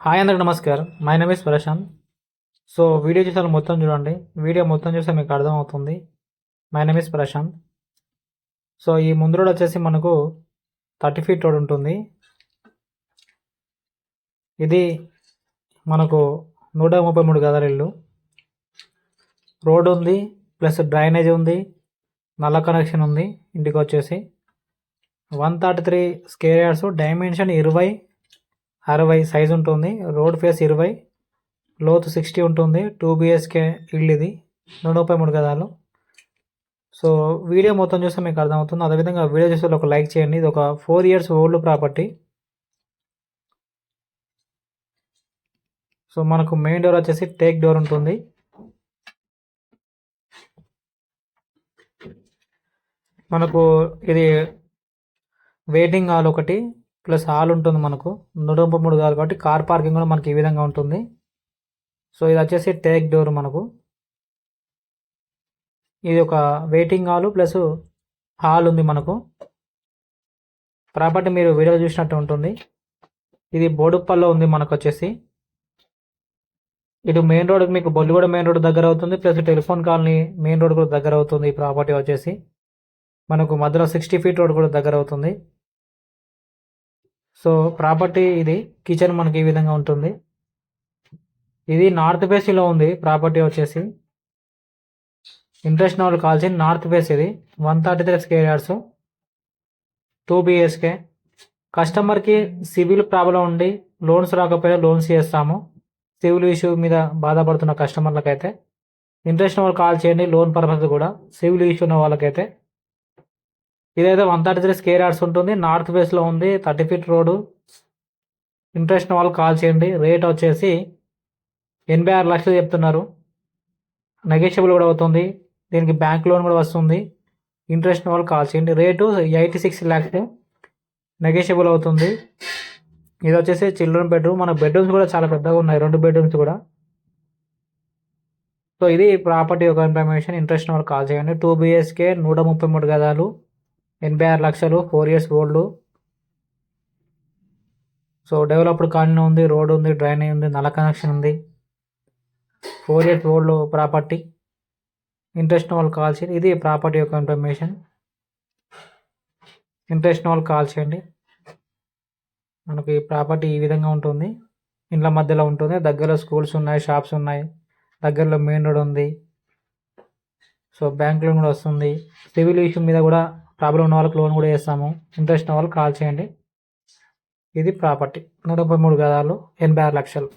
Hi అందరికి నమస్కారం. My name is Prashanth so video చూసారు మొత్తం చూడండి. వీడియో మొత్తం చూస్తే మీకు అర్థమవుతుంది. My name is Prashanth so ఈ ముందు రోడ్ వచ్చేసి మనకు థర్టీ ఫీట్ రోడ్ ఉంటుంది. ఇది మనకు నూట ముప్పై మూడు గదాల ఇల్లు. రోడ్ ఉంది ప్లస్ డ్రైనేజ్ ఉంది నల్ల కనెక్షన్ ఉంది ఇంటికి వచ్చేసి. One thirty three square yards dimension ఇరవై అరవై సైజ్ ఉంటుంది. రోడ్ ఫేస్ ఇరవై లోతు సిక్స్టీ ఉంటుంది. టూ బిఎస్కే ఇల్లు ఇది. నూట ముప్పై మూడు గదాలు. సో వీడియో మొత్తం చూస్తే మీకు అర్థమవుతుంది. అదేవిధంగా వీడియో చూస్తే ఒక లైక్ చేయండి. ఇది ఒక four years old property so మనకు మెయిన్ డోర్ వచ్చేసి టేక్ డోర్ ఉంటుంది. మనకు ఇది వెయిటింగ్ హాల్ ఒకటి. ప్లస్ హాల్ ఉంటుంది మనకు. నూట ముప్పై మూడు కాదు కాబట్టి కార్ పార్కింగ్ కూడా మనకి ఈ విధంగా ఉంటుంది. సో ఇది వచ్చేసి టేక్ డోర్ మనకు. ఇది ఒక వెయిటింగ్ హాల్ ప్లస్ హాల్ ఉంది మనకు. ప్రాపర్టీ మీరు వీడియో చూసినట్టు ఉంటుంది. ఇది బోడుప్పల్లో ఉంది మనకు వచ్చేసి. ఇటు మెయిన్ రోడ్ మీకు బొల్లిగూడ మెయిన్ రోడ్ దగ్గర అవుతుంది. Plus telephone colony main road కూడా దగ్గర అవుతుంది ఈ ప్రాపర్టీ వచ్చేసి. మనకు మధ్యలో సిక్స్టీ ఫీట్ రోడ్ కూడా దగ్గర అవుతుంది. సో ప్రాపర్టీ ఇది కిచెన్ మనకి ఈ విధంగా ఉంటుంది. ఇది నార్త్ ఫేస్లో ఉంది ప్రాపర్టీ వచ్చేసి. ఇంట్రెస్ట్ వాళ్ళు కాల్సి నార్త్ ఫేస్ ఇది. One thirty three square yards two BHK కస్టమర్కి సివిల్ ప్రాబ్లం ఉండి లోన్స్ రాకపోయినా లోన్స్ చేస్తాము. సివిల్ ఇష్యూ మీద బాధపడుతున్న కస్టమర్లకైతే. ఇంట్రెస్ట్ వాళ్ళు కాల్ చేయండి లోన్ పర్పస్ కూడా సివిల్ ఇష్యూ ఉన్న వాళ్ళకైతే. ఇదైతే one thirty three square yards ఉంటుంది. నార్త్ వెస్ట్లో ఉంది. Thirty feet road. ఇంట్రెస్ట్ వాళ్ళు కాల్ చేయండి. రేట్ వచ్చేసి ఎనభై ఆరు లక్షలు చెప్తున్నారు. నెగోషియబుల్ కూడా అవుతుంది. దీనికి బ్యాంక్ లోన్ కూడా వస్తుంది. ఇంట్రెస్ట్ వాళ్ళు కాల్ చేయండి. Rate eighty six lakhs negotiable అవుతుంది. ఇది వచ్చేసి చిల్డ్రన్ బెడ్రూమ్. మన బెడ్రూమ్స్ కూడా చాలా పెద్దగా ఉన్నాయి. రెండు బెడ్రూమ్స్ కూడా. సో ఇది ప్రాపర్టీ యొక్క ఇన్ఫర్మేషన్. ఇంట్రెస్ట్ వాళ్ళు కాల్ చేయండి. టూ బిఎస్కే నూట ముప్పై మూడు గదాలు ఎనభై ఆరు లక్షలు four years old so developed colony ఉంది రోడ్ ఉంది డ్రైనేజ్ ఉంది నల్ల కనెక్షన్ ఉంది. Four years old property interest వాళ్ళు కాల్ చేయండి. ఇది ప్రాపర్టీ యొక్క ఇన్ఫర్మేషన్ ఇంట్రెస్ట్ వాళ్ళు కాల్ చేయండి. మనకి ప్రాపర్టీ ఈ విధంగా ఉంటుంది. ఇండ్ల మధ్యలో ఉంటుంది. దగ్గరలో స్కూల్స్ ఉన్నాయి షాప్స్ ఉన్నాయి. దగ్గరలో మెయిన్ రోడ్ ఉంది. సో బ్యాంక్ లోన్ కూడా వస్తుంది. సివిల్ ఇష్యూ మీద కూడా ప్రాబ్లం ఉన్న వాళ్ళకి లోన్ కూడా వేస్తాము. ఇంట్రెస్ట్ ఉన్న వాళ్ళు కాల్ చేయండి. ఇది ప్రాపర్టీ. నూట ముప్పై మూడు గదాలు ఎనభై ఆరు లక్షలు.